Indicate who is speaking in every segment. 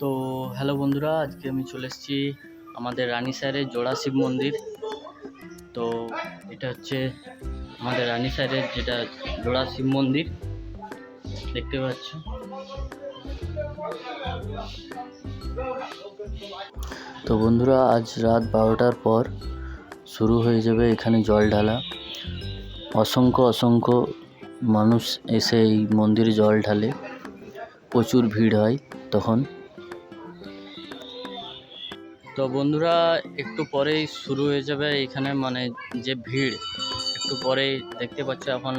Speaker 1: তো হ্যালো বন্ধুরা, আজকে আমি চলে এসেছি আমাদের রানী স্যারের জোড়া শিব মন্দির। তো এটা হচ্ছে আমাদের রানী স্যারের যেটা জোড়া শিব মন্দির, দেখতে পাচ্ছ। তো বন্ধুরা, আজ রাত বারোটার পর শুরু হয়ে যাবে এখানে জল ঢালা। অসংখ্য অসংখ্য মানুষ এসে এই মন্দিরে জল ঢালে। প্রচুর ভিড় হয় তখন। তো বন্ধুরা, একটু পরেই শুরু হয়ে যাবে এখানে মানে যে ভিড়। একটু পরেই দেখতে পাচ্ছ এখন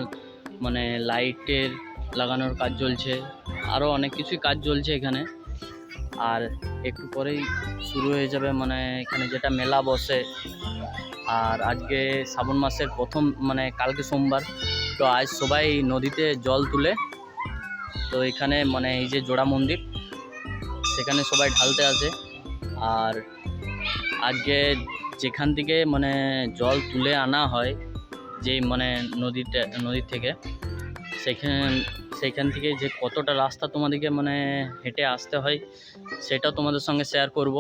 Speaker 1: মানে লাইটের লাগানোর কাজ চলছে। আরও অনেক কিছুই কাজ চলছে এখানে। আর একটু পরেই শুরু হয়ে যাবে মানে এখানে যেটা মেলা বসে। আর আজকে শ্রাবণ মাসের প্রথম মানে কালকে সোমবার। তো আজ সবাই নদীতে জল তুলে তো এখানে মানে এই যে জোড়া মন্দির, সেখানে সবাই ঢালতে আসে। আর আজকে যেখান থেকে মানে জল তুলে আনা হয়, যেই মানে নদীতে, নদীর থেকে, সেখান সেইখান থেকে যে কতটা রাস্তা তোমাদেরকে মানে হেঁটে আসতে হয়, সেটা তোমাদের সঙ্গে শেয়ার করব।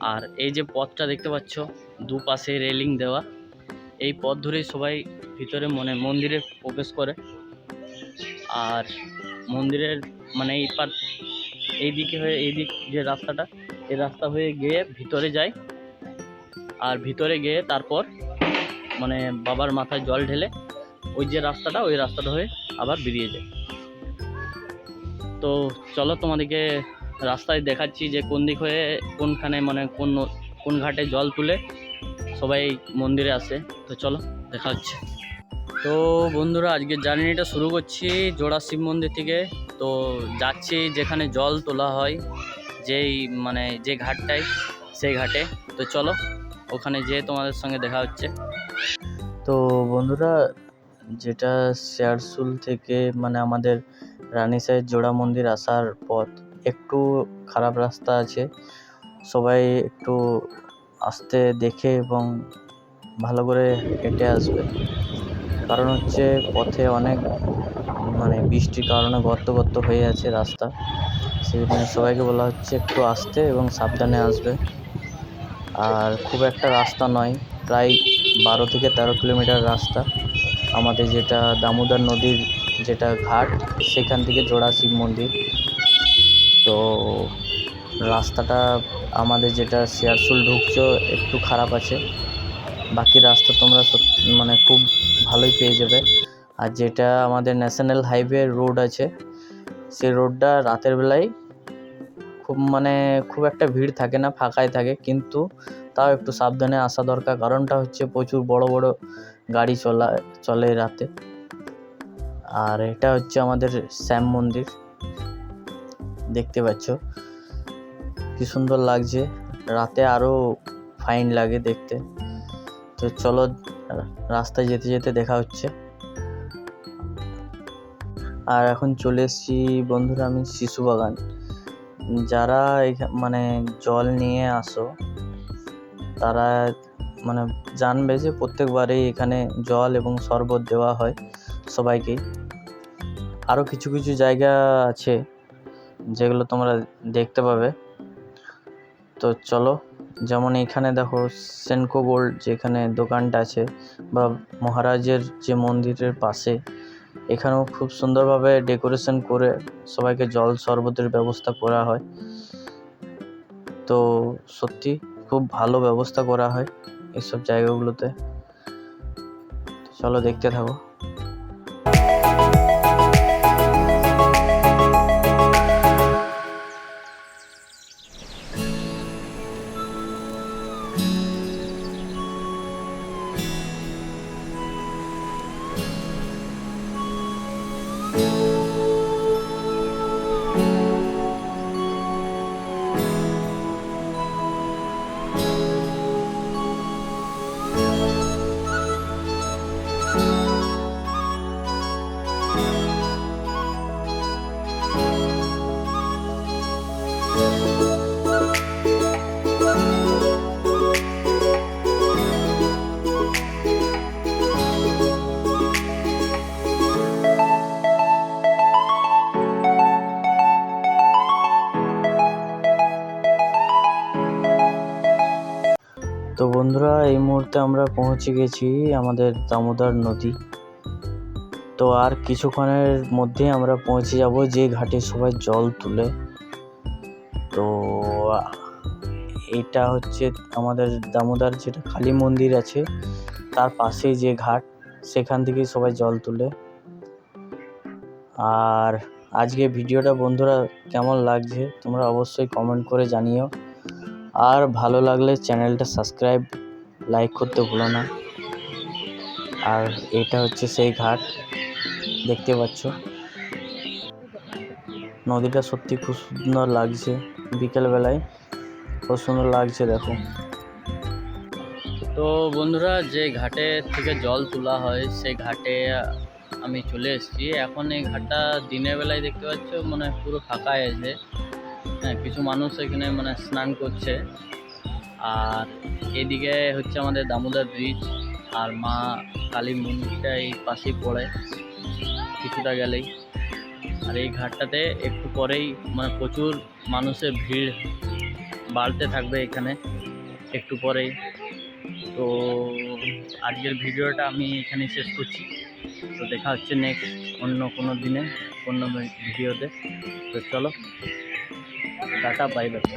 Speaker 1: আর এই যে পথটা দেখতে পাচ্ছ, দুপাশে রেলিং দেওয়া, এই পথ ধরেই সবাই ভিতরে মানে মন্দিরে প্রবেশ করে। আর মন্দিরের মানে এই পার, এই দিকে হয়ে, এই দিক যে রাস্তাটা এই রাস্তা হয়ে গিয়ে ভিতরে যায় আর ভিতরে গিয়ে তারপর মানে বাবার মাথায় জল ঢেলে ওই যে রাস্তাটা, ওই রাস্তাটা হয়ে আবার বেরিয়ে যায় তো চলো তোমাদেরকে রাস্তায় দেখাচ্ছি যে কোন দিক হয়ে কোনখানে মানে কোন কোন ঘাটে জল তুলে সবাই মন্দিরে আসে। তো চলো, দেখা হচ্ছে। তো বন্ধুরা, আজকে জার্নিটা শুরু করছি জোড়া শিব মন্দির থেকে। তো যাচ্ছি যেখানে জল তোলা হয়। যেই মানে যে ঘাটটাই, সেই ঘাটে। তো চলো, ওখানে যেয়ে তোমাদের সঙ্গে দেখা হচ্ছে। তো বন্ধুরা, যেটা শেয়ারসুল থেকে মানে আমাদের রানীসাইড জোড়া মন্দির আসার পথ, একটু খারাপ রাস্তা আছে। সবাই একটু আসতে দেখে এবং ভালো করে হেঁটে আসবে। কারণ হচ্ছে পথে অনেক মানে বৃষ্টির কারণে গর্ত গর্ত হয়ে আছে রাস্তা। সেই জন্য সবাইকে বলা হচ্ছে একটু আসতে এবং সাবধানে আসবে। আর খুব একটা রাস্তা নয়, প্রায় বারো থেকে তেরো কিলোমিটার রাস্তা। আমাদের যেটা দামোদর নদীর যেটা ঘাট, সেখান থেকে জোড়া শিব মন্দির। তো রাস্তাটা আমাদের যেটা শেয়ারসুল ঢুকছো, একটু খারাপ আছে। বাকি রাস্তা তোমরা মানে খুব ভালোই পেয়ে যাবে। আর যেটা আমাদের ন্যাশনাল হাইওয়ে রোড আছে সেই রোডটা রাতের বেলায় খুব মানে খুব একটা ভিড় থাকে না, ফাঁকাই থাকে। কিন্তু তাও একটু সাবধানে আসা দরকার। কারণটা হচ্ছে প্রচুর বড় বড় গাড়ি চলা, চলে রাতে। আর এটা হচ্ছে আমাদের শ্যাম মন্দির। দেখতে পাচ্ছ। কি সুন্দর লাগছে। রাতে আরও ফাইন লাগে দেখতে। তো চলো, রাস্তায় যেতে যেতে দেখা হচ্ছে। আর এখন চলে এসেছি, বন্ধুরা, আমি শিশু বাগান। যারা মানে জল নিয়ে আসো, তারা মানে জানবে যে প্রত্যেকবারেই এখানে জল এবং শরবত দেওয়া হয় সবাইকেই আরও কিছু কিছু জায়গা আছে যেগুলো তোমরা দেখতে পাবে। তো চলো, যেমন এখানে দেখো সেনকো গোল্ড যেখানে দোকানটা আছে বা মহারাজের যে মন্দিরের পাশে এখানেও খুব সুন্দরভাবে ডেকোরেশন করে সবাইকে জল শরবতের ব্যবস্থা করা হয়। তো সত্যি খুব ভালো ব্যবস্থা করা হয় এসব জায়গাগুলোতে। চলো দেখতে থাকো। thank you তো বন্ধুরা, এই মুহূর্তে আমরা পৌঁছে গেছি আমাদের দামোদর নদী। তো আর কিছুক্ষণের মধ্যে আমরা পৌঁছে যাব যে ঘাটে সবাই জল তুলে। তো, এটা হচ্ছে আমাদের দামোদর যেটা কালী মন্দির আছে, তার পাশেই যে ঘাট, সেখান থেকেই সবাই জল তুলে। আর আজকে ভিডিওটা বন্ধুরা কেমন লাগছে, তোমরা অবশ্যই কমেন্ট করে জানিও। আর ভালো লাগলে চ্যানেলটা সাবস্ক্রাইব, লাইক করতে ভুলো না। আর এটা হচ্ছে সেই ঘাট, দেখতে পাচ্ছ। নদীটা সত্যি খুব সুন্দর লাগছে বিকেলবেলায়, খুব সুন্দর লাগছে, দেখো। তো বন্ধুরা, যে ঘাটে থেকে জল তোলা হয়, সেই ঘাটে আমি চলে এসেছি। এখন এই ঘাটটা দিনের বেলায় দেখতে পাচ্ছ মানে পুরো ফাঁকা আছে। হ্যাঁ কিছু মানুষ এখানে মানে স্নান করছে। আর এদিকে হচ্ছে আমাদের দামোদর ব্রিজ আর মা কালী মন্দিরটা এই পাশেই পড়ে কিছুটা গেলেই। আর এই ঘাটটাতে একটু পরেই মানে প্রচুর মানুষের ভিড় বাড়তে থাকবে এখানে একটু পরেই। তো আজকের ভিডিওটা আমি এখানে শেষ করছি। তো দেখা হচ্ছে নেক্সট অন্য কোনো দিনে, অন্য ভিডিওতে। তো চলো। Tata pilot